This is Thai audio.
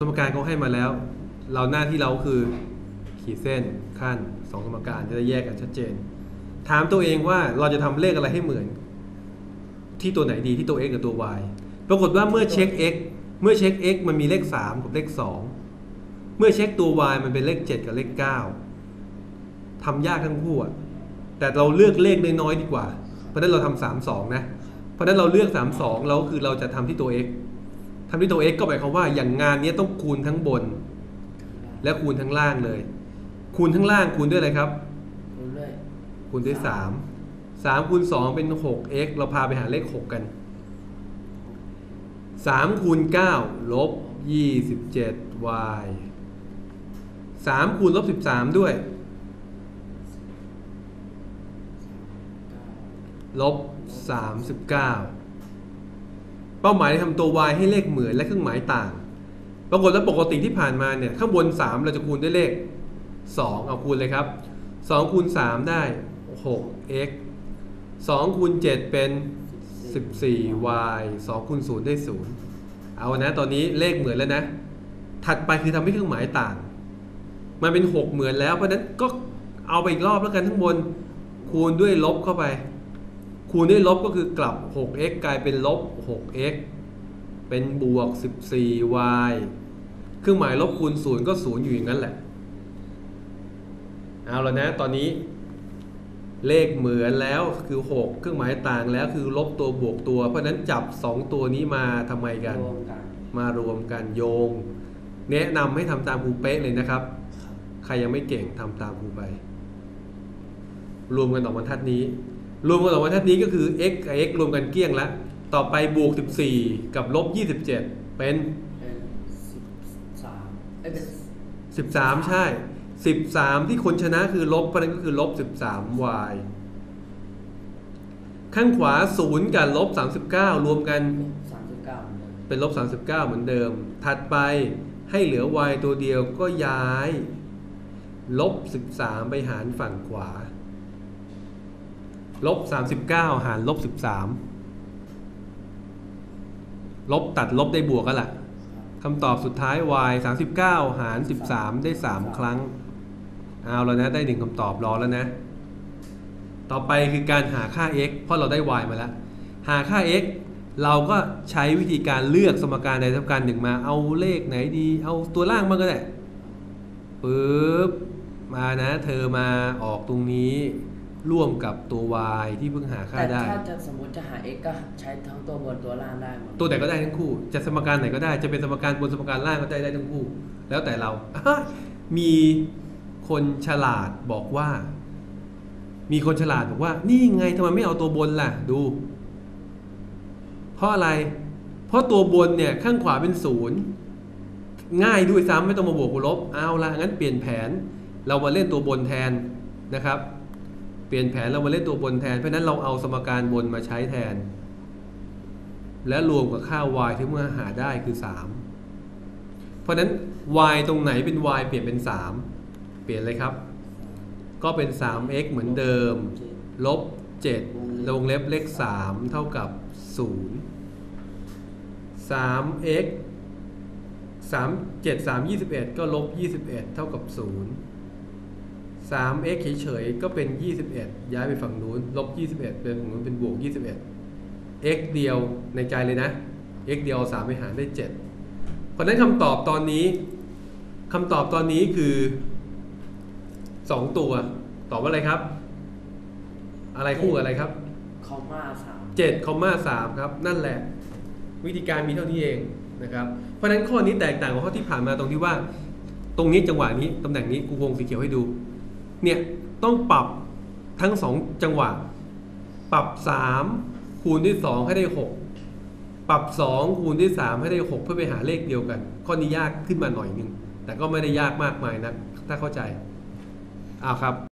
สมการเขาให้มาแล้ว เราหน้าที่เราคือขีดเส้นขั้นสองสมการจะได้แยกกันชัดเจน ถามตัวเองว่าเราจะทำเลขอะไรให้เหมือน ที่ตัวไหนดีที่ตัว x กับตัว y ปรากฏว่าเมื่อเช็ค x เมื่อเช็ค x มันมีเลข 3 กับเลข 2 เมื่อเช็คตัว y มันเป็นเลข 7 กับเลข 9ทำยากทั้งคู่แต่เราเลือกเลขน้อยๆดีกว่า เพราะนั้นเราทำสามสองนะ เพราะนั้นเราเลือก 3 2เราคือเราจะทำที่ตัว x ทำที่ตัว x ก็หมายความว่าอย่างงานนี้ต้องคูณทั้งบน และคูณทั้งล่างเลย คูณทั้งล่างคูณด้วยอะไรครับ คูณด้วยคูณด้วย3 3คูณ2เป็น 6x เราพาไปหาเลข6กัน3คูณ9ลบ 27y 3คูณลบ13ด้วยลบ39เก้า เป้าหมายทำตัว y ให้เลขเหมือนและเครื่องหมายต่าง ปรากฏว่าปกติที่ผ่านมาเนี่ยข้างบน 3 เราจะคูณด้วยเลข 2 เอาคูณเลยครับ 2 คูณ 3 ได้ 6x 2คูณ 7 เป็น 14y 2คูณ 0 ได้ 0 เอานะ ตอนนี้เลขเหมือนแล้วนะ ถัดไปคือทำให้เครื่องหมายต่าง มันเป็น 6 เหมือนแล้ว เพราะนั้นก็เอาไปอีกรอบแล้วกันทั้างบน คูณด้วยลบเข้าไป คูณด้วยลบก็คือกลับ 6x กลายเป็นลบ 6x เป็นบวก 14y เครื่องหมายลบคูณ0ก็0อยู่อย่างนั้นแหละ เอาแล้วนะ ตอนนี้เลขเหมือนแล้วคือ 6 เครื่องหมายต่างแล้วคือลบตัวบวกตัว เพราะฉะนั้นจับ 2 ตัวนี้มาทำไมกันรวมกัน มารวมกันโยง แนะนำให้ทำตามครูเป๊ะเลยนะครับครับ ใครยังไม่เก่งทำตามครูไป รวมกันออกบรรทัดนี้ รวมกันออกบรรทัดนี้ก็คือ x กับ x รวมกันเกลี้ยงแล้ว ต่อไปบวก 14 กับลบ 27 เป็นเป็นสิบสามเอ้ยเป็น13 ใช่ 13 ที่คนชนะคือลบเพราะฉะนั้นก็คือลบ 13y ข้างขวา 0 กับลบ 39 รวมกันสามสิบเก้าเหมือนเดิมเป็นลบ 39 เหมือนเดิม ถัดไปให้เหลือ y ตัวเดียวก็ย้าย ลบ 13 ไปหารฝั่งขวา ลบ39หารลบ13ลบตัดลบได้บวกกันแหละครับคำตอบสุดท้าย y 39 หาร 13 ได้ 3 ครั้ง เอาแล้วนะได้หนึ่งคำตอบรอแล้วนะ ต่อไปคือการหาค่า x เพราะเราได้ y มาแล้ว หาค่า x เราก็ใช้วิธีการเลือกสมการใดสมการหนึ่งมาเอาเลขไหนดี เอาตัวล่างบ้างก็ได้ปึ๊บมานะ เธอมาออกตรงนี้ ร่วมกับตัว y ที่เพิ่งหาค่าแต่ได้ ถ้าจะสมมติจะหา x ก็ใช้ทั้งตัวบนตัวล่างได้หมดตัวไหนก็ได้ทั้งคู่ จะสมการไหนก็ได้ จะเป็นสมการบนสมการล่างก็ได้ได้ทั้งคู่ แล้วแต่เรา มีคนฉลาดบอกว่า มีคนฉลาดบอกว่า นี่ไงทำไมไม่เอาตัวบนล่ะ ดู เพราะอะไร เพราะตัวบนเนี่ยข้างขวาเป็นศูนย์ง่ายด้วยซ้ำไม่ต้องมาบวกกับลบ เอาละงั้นเปลี่ยนแผน เรามาเล่นตัวบนแทนนะครับเปลี่ยนแผนเรามาเล่นตัวบนแทน เพราะนั้นเราเอาสมการบนมาใช้แทน และรวมกับค่า y ที่เมื่อหาได้คือ 3 เพราะฉะนั้น y ตรงไหนเป็น y เปลี่ยนเป็น 3 เปลี่ยนเลยครับ ก็เป็น 3x เหมือนเดิม ลบ 7 ลงเล็บเลข 3 เท่ากับ 0 3x 3 7 3 21 ก็ลบ 21 เท่ากับ 0 3x เฉยๆก็เป็น 21 ย้ายไปฝั่งนู้นลบ 21 เป็นฝั่งนู้นเป็นบวก 21 x เดียวในใจเลยนะ x เดียวเอา3ไปหารได้ 7 เพราะฉะนั้นคำตอบตอนนี้คำตอบตอนนี้คือ 2 ตัว ตอบว่าอะไรครับ อะไรคู่กับอะไรครับคอมมาสาม7คอมมา3ครับ นั่นแหละ วิธีการมีเท่านี้เองนะครับ เพราะฉะนั้นข้อนี้แตกต่างกับข้อที่ผ่านมาตรงที่ว่า ตรงนี้จังหวะนี้ตำแหน่งนี้กูวงสีเขียวให้ดู เนี่ยต้องปรับทั้งสองจังหวะ ปรับ 3 คูณด้วย 2 ให้ได้ 6 ปรับ 2 คูณด้วย 3 ให้ได้ 6 เพื่อไปหาเลขเดียวกัน ข้อนี้ยากขึ้นมาหน่อยนึง แต่ก็ไม่ได้ยากมากมายนะ ถ้าเข้าใจอ้าวครับ